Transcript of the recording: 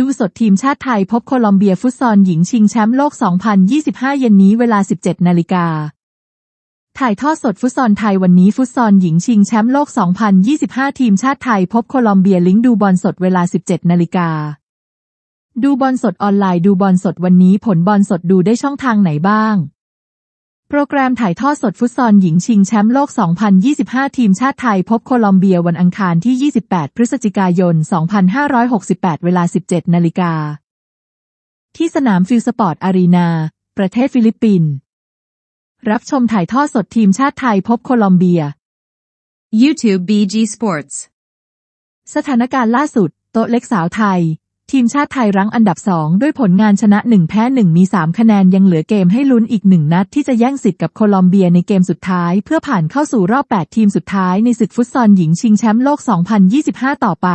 ดูสดทีมชาติไทยพบโคลอมเบียฟุตซอลหญิงชิงแชมป์โลก 2025 เย็นนี้เวลา 17 นาฬิกา ถ่ายทอดสดฟุตซอลไทยวันนี้ฟุตซอลหญิงชิงแชมป์โลก 2025 ทีมชาติไทยพบโคลอมเบียลิงก์ดูบอลสดเวลา 17 นาฬิกา ดูบอลสดออนไลน์ดูบอลสดวันนี้ผลบอลสดดูได้ช่องทางไหนบ้าง โปรแกรมถ่ายทอดสดฟุตซอลหญิงชิงแชมป์โลก 2025 ทีมชาติไทยพบโคลอมเบียวันอังคารที่ 28 พฤศจิกายน 2568 เวลา 17 นาฬิกา ที่สนามฟิลสปอร์ตอารีนา ประเทศฟิลิปปินส์ รับชมถ่ายทอดสดทีมชาติไทยพบโคลอมเบีย YouTube BG Sports. สถานการณ์ล่าสุด โต๊ะเล็กสาวไทย ทีมชาติไทยรั้งอันดับสองด้วยผลงานชนะ 1 แพ้ 1 มี 3 คะแนนยังเหลือเกมให้ลุ้นอีกหนึ่งนัดที่จะแย่งสิทธิ์กับโคลอมเบียในเกมสุดท้าย เพื่อผ่านเข้าสู่รอบ 8 ทีมสุดท้ายในศึกฟุตซอลหญิงชิงแชมป์โลก 2025 ต่อไป